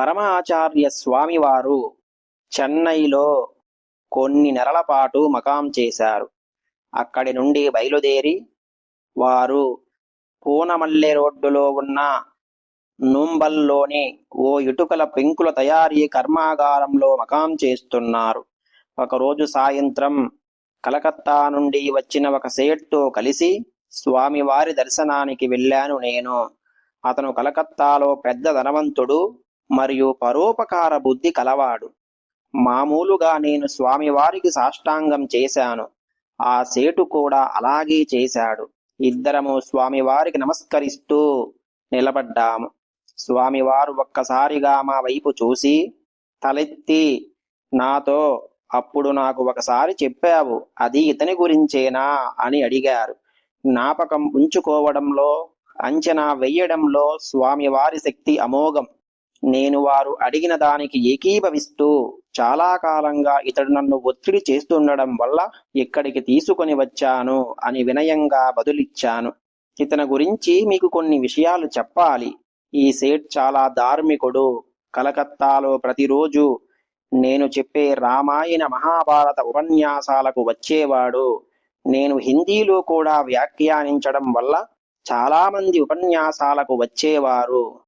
పరమాచార్య స్వామివారు చెన్నైలో కొన్ని నెలల పాటు మకాం చేశారు. అక్కడి నుండి బయలుదేరి వారు పూనమల్లె రోడ్డులో ఉన్న నుంబల్లోని ఓ ఇటుకల పెంకుల తయారీ కర్మాగారంలో మకాం చేస్తున్నారు. ఒకరోజు సాయంత్రం కలకత్తా నుండి వచ్చిన ఒక సేట్తో కలిసి స్వామివారి దర్శనానికి వెళ్ళాను నేను. అతను కలకత్తాలో పెద్ద ధనవంతుడు మరియు పరోపకార బుద్ధి కలవాడు. మామూలుగా నేను స్వామివారికి సాష్టాంగం చేశాను. ఆ సేటు కూడా అలాగే చేశాడు. ఇద్దరము స్వామివారికి నమస్కరిస్తూ నిలబడ్డాము. స్వామివారు ఒక్కసారిగా మా వైపు చూసి తలెత్తి నాతో అప్పుడు నాకు ఒకసారి చెప్పావు అది ఇతని గురించేనా? అని అడిగారు. జ్ఞాపకం ఉంచుకోవడంలో అంచనా వెయ్యడంలో స్వామివారి శక్తి అమోఘం. నేను వారు అడిగిన దానికి ఏకీభవిస్తూ చాలా కాలంగా ఇతడు నన్ను ఒత్తిడి చేస్తుండడం వల్ల ఇక్కడికి తీసుకొని వచ్చాను అని వినయంగా బదులిచ్చాను. ఇతని గురించి మీకు కొన్ని విషయాలు చెప్పాలి. ఈ సేట్ చాలా ధార్మికుడు. కలకత్తాలో ప్రతిరోజు నేను చెప్పే రామాయణ మహాభారత ఉపన్యాసాలకు వచ్చేవాడు. నేను హిందీలో కూడా వ్యాఖ్యానించడం వల్ల చాలామంది ఉపన్యాసాలకు వచ్చేవారు.